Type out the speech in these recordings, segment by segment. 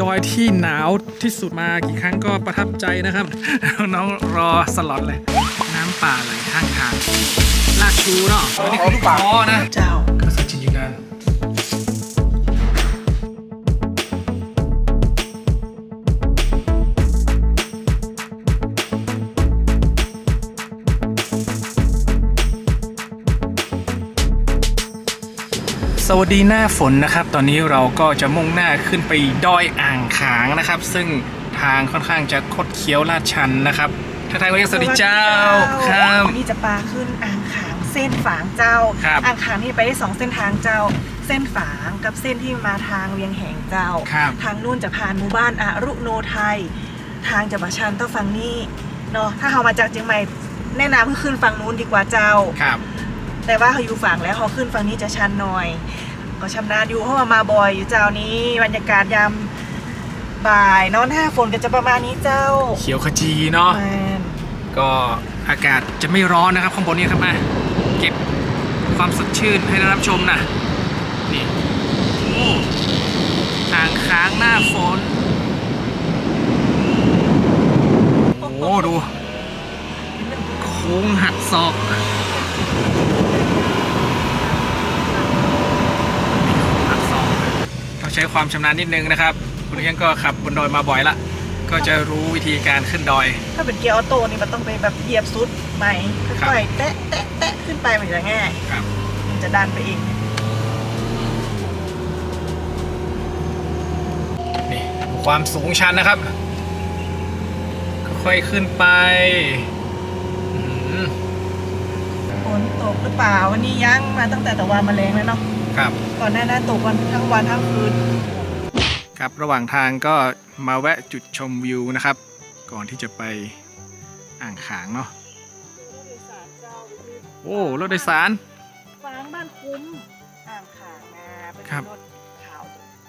ดอยที่หนาวที่สุดมากี่ครั้งก็ประทับใจนะครับ น้องรอสลอดเลย น้ำป่าไหลข้างทางลากชูเนาะอันนี้คือลูกคอนะเจ้า วัสดีหน้าฝนนะครับ ตอนนี้เราก็จะมุ่งหน้าขึ้นไปดอยอ่างขางนะครับ ซึ่งทางค่อนข้างจะคดเคี้ยวลาดชันนะครับทักทายวันนี้สวัสดีเจ้าครับวันนี้จะปลาขึ้นอ่างขางเส้นฝางเจ้าครับอ่างขางนี่ไปได้สองเส้นทางเจ้า เส้นฝางกับเส้นที่มาทางเวียงแหงเจ้าครับทางนู่นจะผ่านหมู่บ้านอารุโนไทย ทางจะมาชันต้องฟังนี่เนาะถ้าเรามาจากเชียงใหม่แนะนำให้ขึ้นฝั่งนู้นดีกว่าเจ้าครับ แต่ว่าเขาอยู่ฝั่งแล้วเขาขึ้นฝั่งนี้จะชันหน่อยก็ชำนาญอยู่เพราะว่ามาบ่อยอยู่เจ้านี้บรรยากาศยามบ่ายเนอนห้าฝนก็จะประมาณนี้เจ้าเขียวขจีเนาะแมนก็อากาศจะไม่ร้อนนะครับข้างบนนี้ครับมาเก็บความสดชื่นให้ได้รับชมนะนี่โอ้อ่างค้างหน้าฝนโอ้โหดูโค้งหักศอกหักศอกต้องใช้ ความชำนาญนิดนึงนะครับ คุณเลี้ยงก็ขับบนดอยมาบ่อยละ ก็จะรู้วิธีการขึ้นดอย ถ้าเป็นเกียร์ออโต้นี่มันต้องไปแบบเหยียบสุดใหม่ครับค่อยๆแตะแตะแตะขึ้นไปมันจะง่ายครับมันจะดันไปเองนี่ความสูงชันนะครับ ค่อยๆขึ้นไปอื้อหือฝนตกหรือเปล่าวันนี้ยังมาตั้งแต่ตะวันมาแรงแล้วเนาะ ครับ ก่อนหน้านั้นตกวันทั้งวันทั้งคืน ครับระหว่างทางก็มาแวะจุดชมวิวนะครับ ก่อนที่จะไปอ่างขางเนาะโอ้รถโดยสารฟางบ้านคุ้มอ่างขางมาเป็นครับรถขาว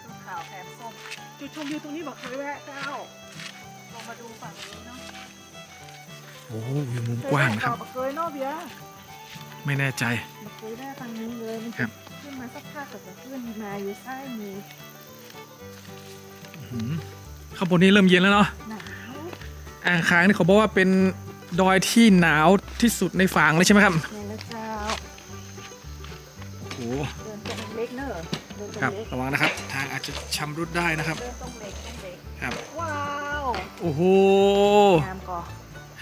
รถขาวแถมส้มจุดชมวิวตรงนี้บอกเคยแวะเจ้าลองมาดูฝั่งนี้เนาะโอ้วิวมุมกว้างนะครับเคยแวะเก่าเคยเนาะเบียร์ไม่แน่ใจมันเคยได้ทางนี้เลยมันครับขึ้น มาสักพักก็จะขึ้นมาอยู่ใต้มืออื้อหือข้างบนนี้เริ่มเย็นแล้วเนาะหนาวอ่างขางนี่เขาบอกว่าเป็นดอยที่หนาวที่สุดในฝางเลยใช่ไหมครับ ในละเจ้าโอ้โห เดินตรงเล็กเนอะเดินตรงครับ เล็กระวังนะครับ ทางอาจจะชำรุดได้นะครับ เดินตรงเล็กตรงเล็กครับ ว้าวโอ้โห งามก่อ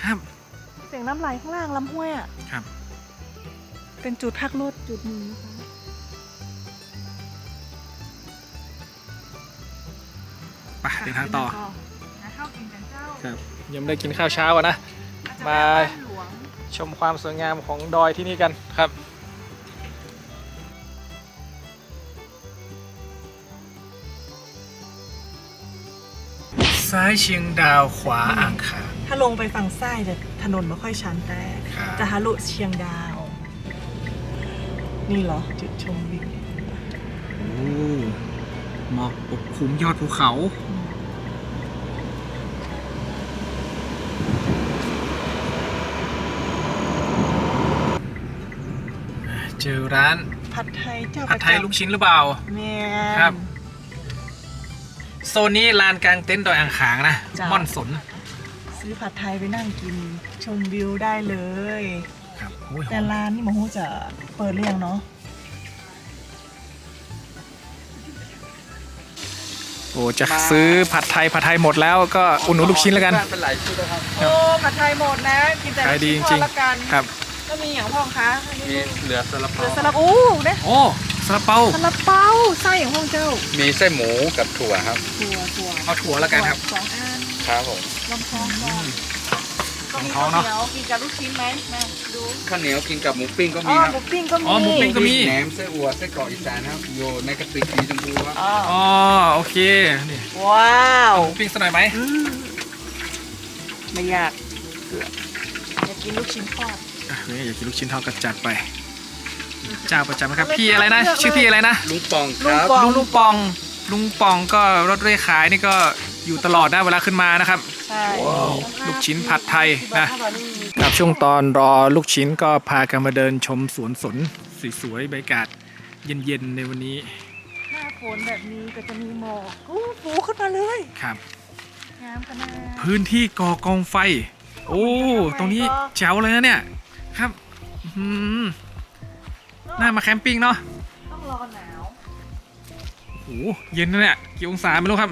ครับ เสียงน้ำไหลข้างล่างลำห้วยอะ ครับ เป็นจุดพักรถจุดหนึ่งนะคะ ไปเดินทางต่อหาข้าวกินกันเจ้าครับยังไม่ได้กินข้าวเช้าอะนะอาจจะมาบ้นหลวงชมความสวยงามของดอยที่นี่กันครับซ้ายเชียงดาวขวาอ่างขางถ้าลงไปฝั่งซ้ายจะถนนไม่ค่อยชันแต่ครับจะทะลุเชียงดาว นี่เหรอจุดชมวิวโอ้ หมอกปกคลุมยอดภูเขาเจอร้านผัดไทยเจ้าผัดไทยลูกชิ้นหรือเปล่าแม่ครับ โซนนี้ลานกลางเต็นท์ดอยอ่างขางนะจ้ะม่อนสน ซื้อผัดไทยไปนั่งกิน ชมวิวได้เลย ครับโอ้ยหแต่อมร้านนี่หมอฮูจะเปิดเรียงเนาะ โอ้จะซื้อผัดไทยผัดไทยหมดแล้วก็อุ่นหนุนลูกชิ้นแล้วกันเป็นหลายชุดนะครับโอ้ผัดไทยหมดนะกินแต่ขายดีลูกจริชิ้นงทอดละกันครับก็มีอย่างพ่องคะอันมีนี้เหลือซาลาเหเปาลือสลับอู้เนี่ยโอ้ซาลาเปาสลับเปาไส้อย่างพ่องเจ้า มีไส้หมูกับถั่วครับถั่วถั่วเอาถั่วแล้วกันครับสองอันครับผมลำพองก่อน ก็มีลำพอข้างวเนอะเหนียวกินกับลูกชิ้นไหมแม่ดูข้าวเหนียวกินกับหมูปิ้งก็อ๋มีอครับหมูปิ้งก็มีอ๋อหมูปิ้งก็มี แหนมไส้อั่วไส้กรอกอีสานครับอยู่ในกระติกสีชมพูครับอ๋ออ๋อโอเคนี่ว้าวหมูปิ้งสักหน่อยไหมอืมไม่ยากอยากกินลูกชิ้นทอดอะเฮ้ยอยากกินลูกชิ้นทอดก็จัดไปเจ้าประจำนะครับพี่อะไรนะ ชื่อพี่อะไรนะ ลุงปองครับลุงปองลุงลุงปอง ลุงปองก็รถเร่ขายนี่ก็อยู่ตลอดนะเวลาขึ้นมานะครับ ใช่ลูกชิ้นผัดไทยนะที่บ้านี่มีครับช่วงตอนรอลูกชิ้นก็พากันมาเดินชมสวนสนสวยๆบรรยากาศเย็นๆในวันนี้ หน้าฝนแบบนี้ก็จะมีหมอกอู้ฟูขึ้นมาเลยครับงามขนาดพื้นที่ก่อกองไฟ โอ้ ตรงนี้แจ๋วเลยนะเนี่ย ครับอืมน่ามาแคมปิ้งเนาะต้องรอหนาวโอ้เย็นนะเนี่ยกี่องศาไม่รู้ครับ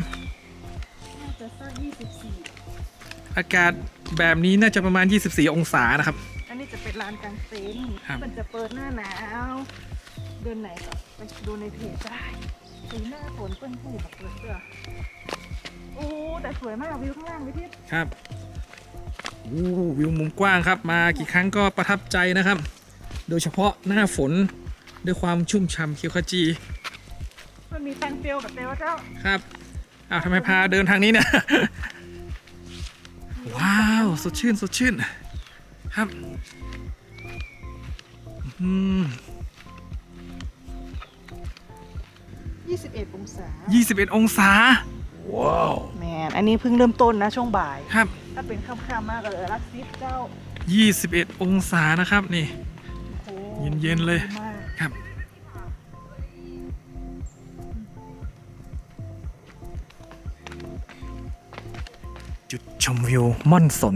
อากาศแบบนี้น่าจะประมาณ 24 องศานะครับ อันนี้จะเป็นลานกลางเต็นท์ครับ มันจะเปิดหน้าหนาว เดือนไหนก็ไปดูในเพจได้สีหน้าฝนเปิ้นผู้แบบเปิดเสื้อโอ้แต่สวยมากวิวข้างล่างพี่ทิพย์ครับโอ้วิวมุมกว้างครับ มากี่ครั้งก็ประทับใจนะครับ โดยเฉพาะหน้าฝนด้วยความชุ่มฉ่ำเขียวขจีมันมีแฟนเฟีลแบบเดียวเจ้า ครับอ้าวทำไมพาเดินทางนี้เนี่ย ว้าว สดชื่น สดชื่น ครับอืม21 องศา 21 องศา ว้าว แมน อันนี้เพิ่งเริ่มต้นนะช่วงบ่าย ครับ ถ้าเป็นค่ำๆมากก็เลยรักซิปเจ้า 21 องศานะครับนี่โอ้เย็นๆเลยดีมาก มวิวม่อนสน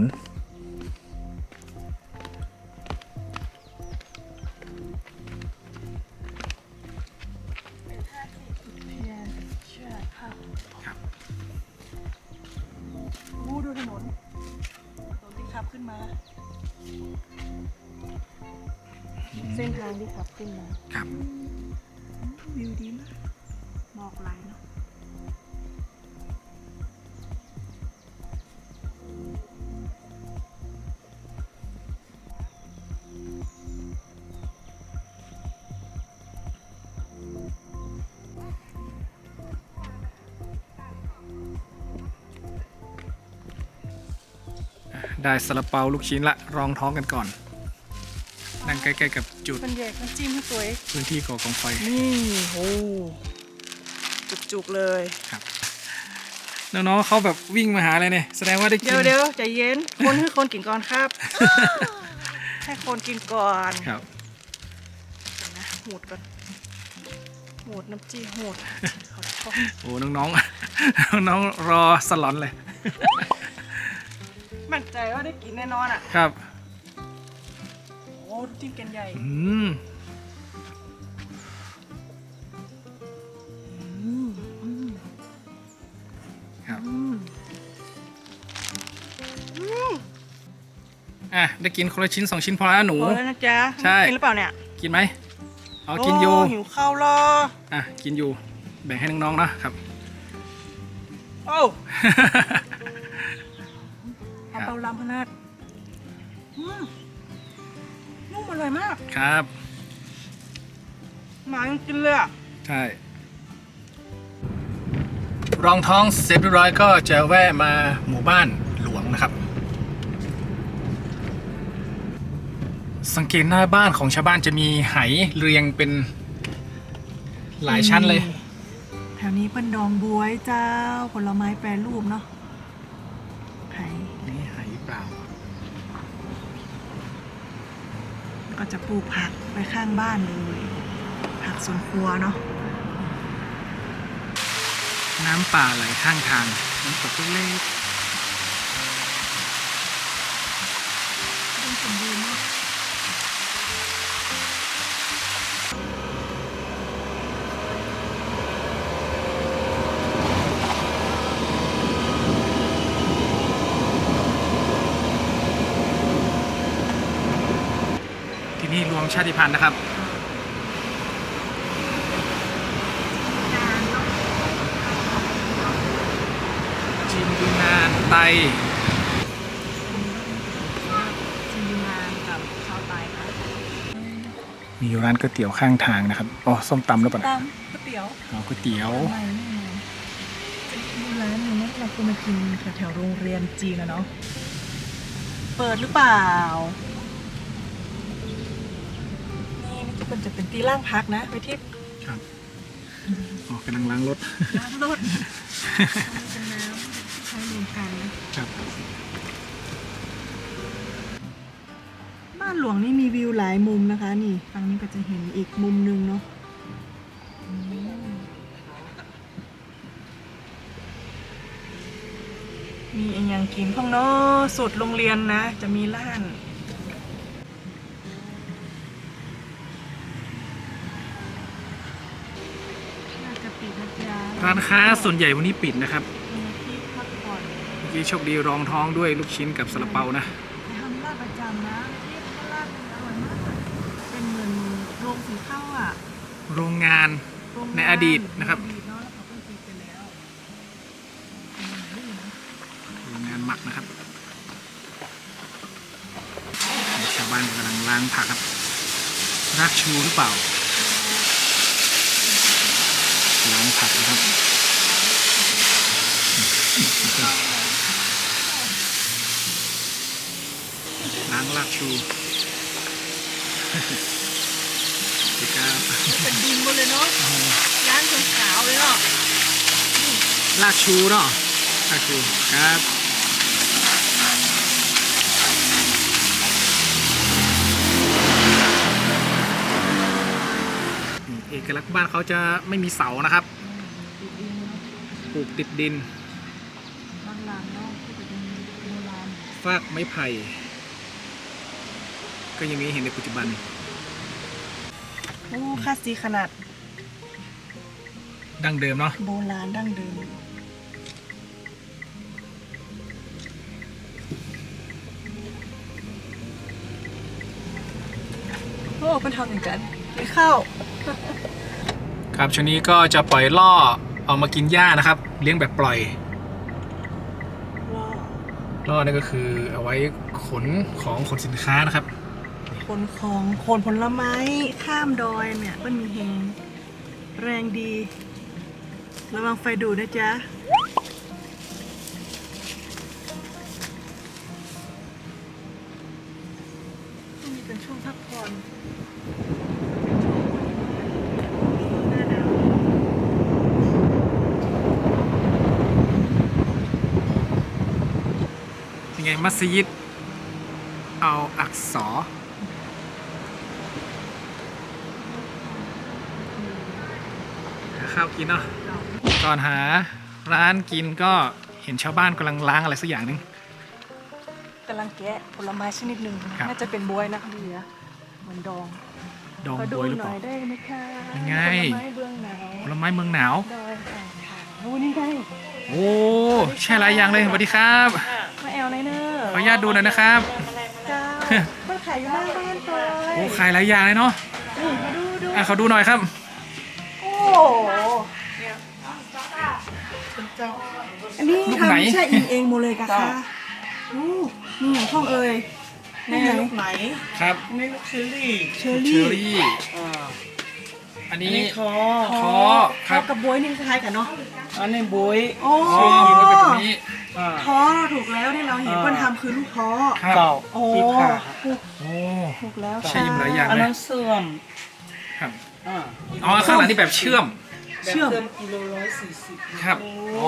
เพียรเชื่อค่ะครับวูดูถนนถนนที่ขับขึ้นมา เส้นทางที่ขับขึ้นมา ครับ วิวดีมากหมอกไหลเนาะ ได้ซาลาเปาลูกชิ้นละรองท้องกันก่อน นั่งใกล้ๆกับจุดมันแยกน้ำจิ้มให้สวย พื้นที่ก่อกองไฟนี่โอ้จุกๆเลยครับน้องๆเขาแบบวิ่งมาหาเลยเนี่ยแสดงว่าได้กินเดี๋ยวเดี๋ยวใจเย็นคนคือคนกินก่อนครับให้คนกินก่อนครับเดี๋ยวนะหูดก่อนหูดน้ำจิ้มหูดขอโทษโอ้น้องๆน้องๆรอสลอนเลย มั่นใจว่าได้กินแน่นอนอะ ครับ โอ้จิ้มกันใหญ่ อืมอืมอืมครับอืมอืมอะ ได้กินคนละชิ้นสองชิ้นพอแล้วหนูพอแล้วนะจ๊ะใช่ กินหรือเปล่าเนี่ยกินไหม เอากินอยู่ โหิวข้าวรออะ กินอยู่ แบ่งให้น้องๆนะครับ โอ้ ครัเอาบเปาลำพนาดอืมนุ่มอร่อยมาก ครับ หมายังกินเลยอะ ใช่ รองท้องเสร็จเรียบร้อยก็จะแวะมาหมู่บ้านหลวงนะครับ สังเกตหน้าบ้านของชาวบ้านจะมีไหเรียงเป็นหลายชั้นเลย แถวนี้เป็นดองบวยเจ้าผลไม้แปรรูปเนาะไข่นี่ไห เปล่า ก็จะปลูกผักไว้ข้างบ้านเลย ผักสวนครัวเนาะน้ำป่าไหลข้างทางน้ำตกเล็ก ที่นี่รวมชาติพันธุ์นะครับ จีนยูนานไตจีนงานกับชาวไต้ค่ะมีร้านก๋วยเตี๋ยวข้างทางนะครับ อ๋อ ส้มตำแล้วป่ะตำก๋วยเตี๋ยวอ๋อก๋วยเตี๋ยวอะไรแน่นอนมีร้านหนึงนะเราเคยมากินแถวๆโรงเรียนจีนนะเนาะ เปิดหรือเปล่า ที่มันจะเป็นที่ล่างพักนะ ไปทิพย์ครับอ๋อกำลังล้างรถ ล้างรถเป็นน้ำใช้รมกันครับบ้านหลวงนี่มีวิวหลายมุมนะคะ นี่ฝั่งนี้ก็จะเห็นอีกมุมหนึ่งเนาะมีอย่างกินพ้องนาะสุดโรงเรียนนะ จะมีล้าน ค้าส่วนใหญ่วันนี้ปิดนะครับมีที่พักผ่อนเมื่อกี้โชคดีรองท้องด้วยลูกชิ้นกับซาลาเปานะทำลาดประจำนะที่ลาดอร่อยมากเป็นเหมือนโรงสีข้าวอะโรงงานโรงงาในอดีตนะครับใอดีตเนาะแล้วเขาก็ปิดไปแล้วอืมนี่นะโรงงานหมักนะครับชาวบ้านกำลังล้างผักครับรากชูหรือเปล่าล้างผักนะครับ ล้างรากชูดีครับเป็นดินหมดเลยเนาะร้านคนขาวเลยเนาะรากชูเนาะรากชูครับอืมเอกลักษณ์บ้านเขาจะไม่มีเสานะครับติดดินเนาะปลูกติดดิน บางหลังเนาะที่เป็นดินโบราณ ฟากไม้ไผ่ ก็ยังมีให้เห็นในปัจจุบัน โอ้ค่าสีขนาดดั้งเดิมเนาะโบราณดั้งเดิม โอ้เป็นทำเหมือนกันไปเข้า ครับช่วงนี้ก็จะปล่อยล่อเอามากินหญ้านะครับ เลี้ยงแบบปล่อย ล่อนี่ก็คือเอาไว้ขนของขนสินค้านะครับ คนของคนผลไม้ข้ามดอยเนี่ยมันมีเฮงแรงดี ระวังไฟดูดนะจ๊ะช่วงนี้เป็นช่วงพักผ่อนยังไงมัสยิดเอาอักษรหา ข้าวกินเนาะก่อนหาร้านกินก็เห็นชาวบ้านกำลังล้างอะไรสักอย่างหนึงกำลังแกะผลไม้ชนิดหนึ่งครับน่าจะเป็นบวยนะพี่เหลือเหมือนดองดองขอดูบวยหรือหเปน่อล่ายได้ไหมคะยังไงผลไม้เบื้องหนาวผลไม้เมืองหนาวดอยอ่างขางโอ้นี่ไงโอ้ใช่หลายอย่างเลยสวัสดีครับมาแอลไนเนอร์ขออนุญาตดูหน่อยนะครับเจ้ามันขายอยู่หน้าบ้านตัวโอ้ขายหลายอย่างเลยเนาะนี่มาดูดูอะขอดูหน่อยครับ โอ้อันนี้ลูกไหน ทำใช่อิงเองหมดเลยกะคะโอ้นี่อย่างช่องเอ่ยนี่ไหนลูกไหนครับอันนี้ลูกซิลลี่เชอเชรี่อรี่ อ่าอันอันนี้ นี้คอคอครับกับบวยนี่คล้ายกันเนาะอันนี้บุ้ยโอ้อ๋อมันเป็นแบบนี้ อ่าท้อถูกแล้วที่เราเห็นอ่าเพื่อนทำคือลูกท้อครับ เก่าโอ้ที่ผ่าถูกโอ้ ถูกแล้วใช่หลายอย่าง อันเลยนั้นเสื่อมครับ อ่าอ๋อข้างหลังนี่แบบเชื่อม แบบเสื่อมกิโลร้อยสี่สิบครับโอ้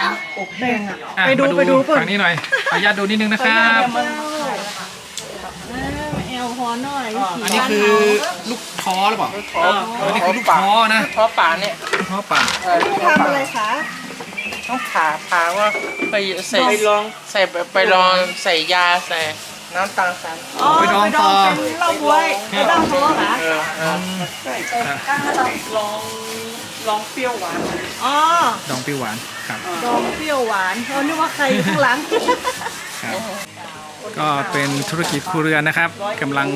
อ่าอันนี้อบแห้งอะอะไปดูมาไปดูก่อน ฝั่งนี้หน่อยขออนุญาตดูนิดนึงนะครับเจ้าแอลฮอนหน่อยอันนี้คือลูกท้อหรือเปล่าท้ออันนี้คือลูกท้อนะท้อป่าเนี่ยลูกท้อป่าเออทำอะไรคะ ต้องผ่าผ่าว่าไปใส่ไปลองใส่ไปลองใส่ยาใส่ น้ำตาลสารอ๋อไปดองเป็นเหล้าบวยเหล้าท้อเหรอเออเออลองลองเปรี้ยวหวานอ๋อดองเปรี้ยวหวานครับ ดองเปรี้ยวหวานเขานึกว่าใครอยู่ข้างหลัง ครับ ก็เป็นธุรกิจครัวเรือนนะครับกำลัง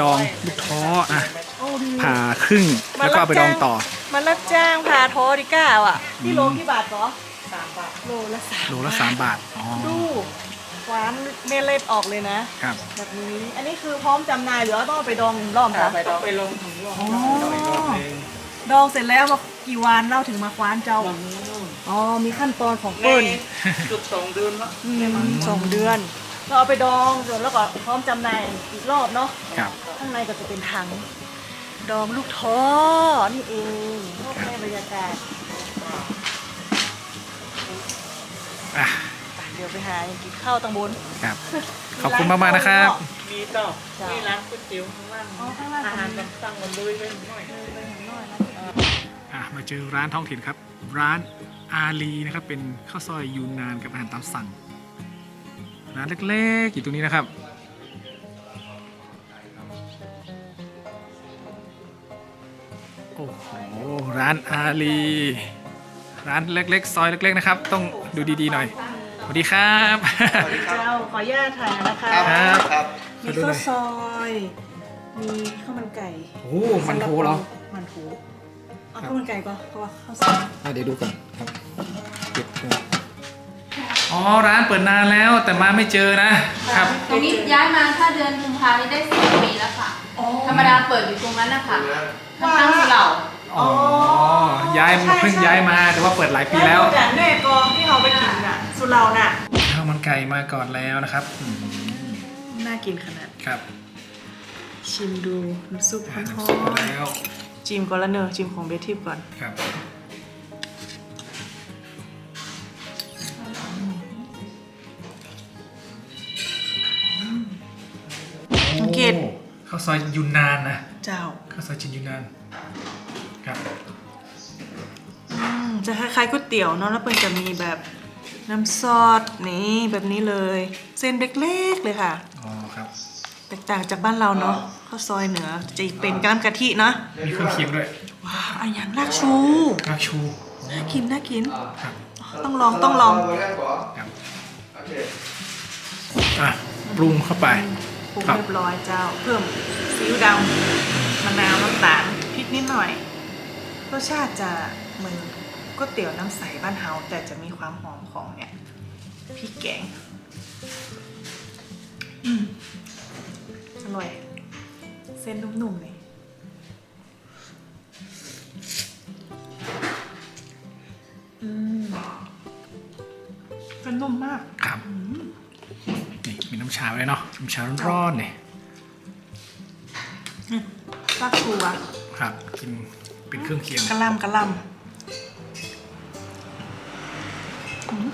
ดองลูกท้ออะโอ้ดีผ่าครึ่งแล้วก็เอาไปดองต่อมันรับจ้างพาท้อดิก้าอะ ที่โลกี่บาทเหรอสามบาทโลละสามโลละสามบาทอ๋อดู หวานเมล็ดออกเลยนะ ครับ แบบนี้ อันนี้คือพร้อมจำหน่ายหรือว่าต้องเอาไปดองรอบคะไปลองไปลองถึงลองอ๋อ ดองเสร็จแล้วมากี่วันเล่าถึงมาคว้านเจ้า อ๋อ มีขั้นตอนของในเปิ้ลจุดสองเดือนละอืมสองเดือน เราเอาไปดองเสร็จแล้วก็พร้อมจำหน่ายอีกรอบเนาะ ครับ ข้างในก็จะเป็นถัง ดองลูกท้อนี่เองให้บรรยากาศ อะไป เดี๋ยวไปหากินข้าวตังบน ครับ ขอบคุณมากๆนะครับ มีต่อจ้ะนี่ร้านก๋วยเตี๋ยวข้างล่างอ๋อข้างล่างอาหารตามสั่งมันเลยไปหน่อยเลยไปหน่อยนะ อะมาเจอร้านท้องถิ่นครับ ร้านอาลีนะครับเป็นข้าวซอยยูนนานกับอาหารตามสั่ง ร้านเล็กๆอยู่ตรงนี้นะครับโอ้โหร้านอาลี ร้านเล็กๆ ซอยเล็กๆนะครับ ต้องดูดีๆหน่อย สวัสดีครับ เจ้าขออนุญาตถ่ายนะคะ ครับครับมีข้าวซอย มีข้าวมันไก่โอ้มันโถเหรอ มันโถเอาครับข้าวมันไก่ก่อนเพราะว่าข้าวซอยอะเดี๋ยวดูก่อนครับเก็บก่อนอ๋อร้านเปิดนานแล้วแต่มาไม่เจอนะครับตรงนี้ย้ายมาถ้าเดือนกุมภาพันธ์ได้สี่ปีแล้วค่ะ ธรรมดาเปิดอยู่ตรงนั้นนะคะข้างๆสุเหร่าอ๋อ ย้ายมาเพิ่งย้ายมาแต่ว่าเปิดหลายปีแล้วแต่แม่กองที่เราไปกินน่ะ สุเราน่ะข้าวมันไก่มาก่อนแล้วนะครับอืมน่ากินขนาด ครับชิมดูน้ำซุปอ่าหอน้ำซุปมมาแล้วๆจิมก่อนละเนอะจิมของเบทิปก่อน ครับสังเกต โอ้ข้าวซอยยูนนานนะเจ้า ข้าวซอยจีนยูนนาน ครับ อืมจะคล้ายๆก๋วยเตี๋ยวเนาะแล้วเปิ้ลจะมีแบบ น้ำซอสนี่แบบนี้เลย เส้นเล็กๆเลยค่ะ อ๋อครับ แตกต่างจากบ้านเราเนาะข้าวซอยเหนือจะเป็นกล้ามกะทินะมีเครื่องเคียงด้วย ว้าวอันยังรากชูรากชูน่ากินน่ากิน ครับต้องลองต้องลองครับอะปรุงเข้าไปปรุงครับเรียบร้อยเจ้า เพิ่มซีอิ๊วดำมะนาวน้ำตาลพริกนิดหน่อยรสชาติจะเหมือน ก๋วยเตี๋ยวน้ำใสบ้านเฮาแต่จะมีความหอมของเนี่ยพริกแกงอืมอร่อย เส้นนุ่มๆเลยอืมเป็นนุ่มมากครับ นี่มีน้ำชาไว้เนาะน้ำชาร้อนๆเนี่ยรากชูอะครับ กินเป็นเครื่องเคียงกะหล่ำกะหล่ำ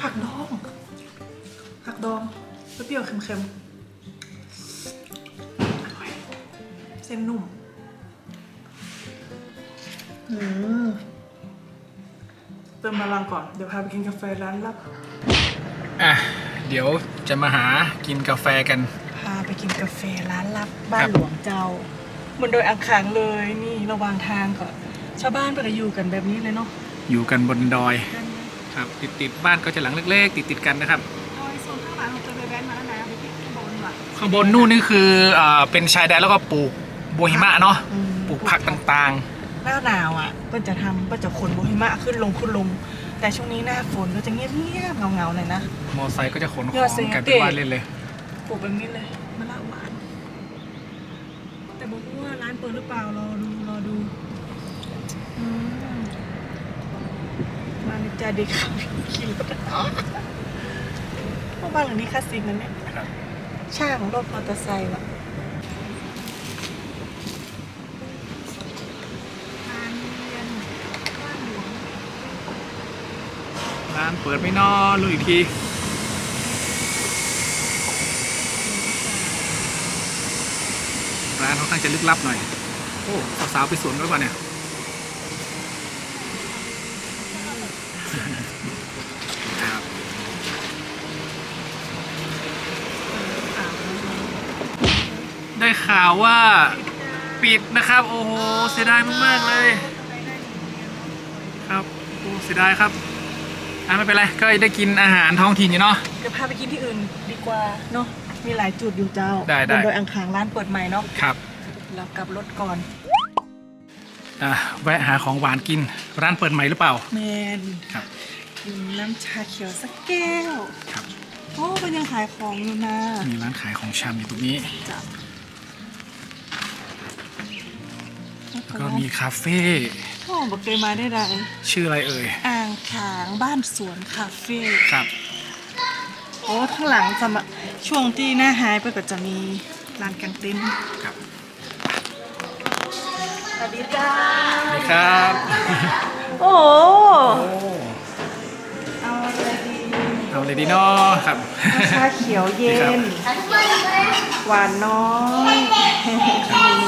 ผักดอง ผักดองเปรี้ยวๆเค็มๆอร่อยเส้นนุ่มอืมเติมพลังก่อน เดี๋ยวพาไปกินกาแฟร้านลับ อะ เดี๋ยวจะมาหากินกาแฟกัน พาไปกินกาแฟร้านลับ บ้านหลวงเจ้าบนโดยอังคางเลยนี่ระหว่างทางก่อนชาวบ้านไปก็อยู่กันแบบนี้เลยเนาะอยู่กันบนดอย ครับติดติดๆบ้านก็จะหลังเล็กๆ ติดติดๆกันนะครับดอยโซนข้างหลังของตัวไปแว้นมาแล้วนะไปที่ข้างบนว่ะข้างบนนู่นนี่คืออ่าเป็นชายแดนแล้วก็ปลูกบัวหิมะเนาะอืมปลูกผักต่างหน้าหนาวอะก็จะทำก็จะขนโบหิมะขึ้นลงขึ้นลง แต่ช่วงนี้หน้าฝนก็จะเงียบเงียบเงาเงาๆหน่อยนะ ๆ มอไซค์ก็จะขนขยออดเสียงง กันเก๋เป็นบ้านเล่นเลยปลูกแบบนี้เลยมะละหวาน แต่บอกว่าร้านเปิดหรือเปล่ารอดูรอดูอืม มาในจ่าเด็กขับขี่รถพราะบ้านหลังนี้คลาสสิกนะเนี่ยช่างรถมอเตอร์ไซค์ว่ะร้านเปิดไม่นอรู้อีกทีร้านค่อนข้างจะลึกลับหน่อย โอ้ สาวๆไปสวนกันหรือเปล่าเนี่ย ครับได้ ข่าวว่าปิดนะครับ โอ้โหเสียดายมากๆเลย ครับโอ้เสียดายครับอะไม่เป็นไรก็ได้กินอาหารท้องถิ่นอยู่เนาะ เดี๋ยวพาไปกินที่อื่นดีกว่าเนาะมีหลายจุดอยู่เจ้าได้ได้ บนโดยอังคารร้านเปิดใหม่เนาะครับเรากลับรถก่อนอะแวะหาของหวานกินร้านเปิดใหม่หรือเปล่า แมนครับกินน้ำชาเขียวสักแก้ว ครับ โอ้มันยังขายของอยู่นะมีร้านขายของชำอยู่ตรงนี้ จ้ะ ก็มีคาเฟ่โอ้บอกเคยมาได้ดังชื่ออะไรเอ่ย อ่างขางบ้านสวนคาเฟ่ครับ โอ้ข้างหลังสมะช่วงที่หน้าหายไปก็จะมีลานกางเต็นท์ครับสวัสดีจ้าสวัสดีครับ โอ้โหโอ้เอาอะไรดีเอาเลยดีเนาะครับ ชาเขียวเย็ครับนหวานน้อยเมนู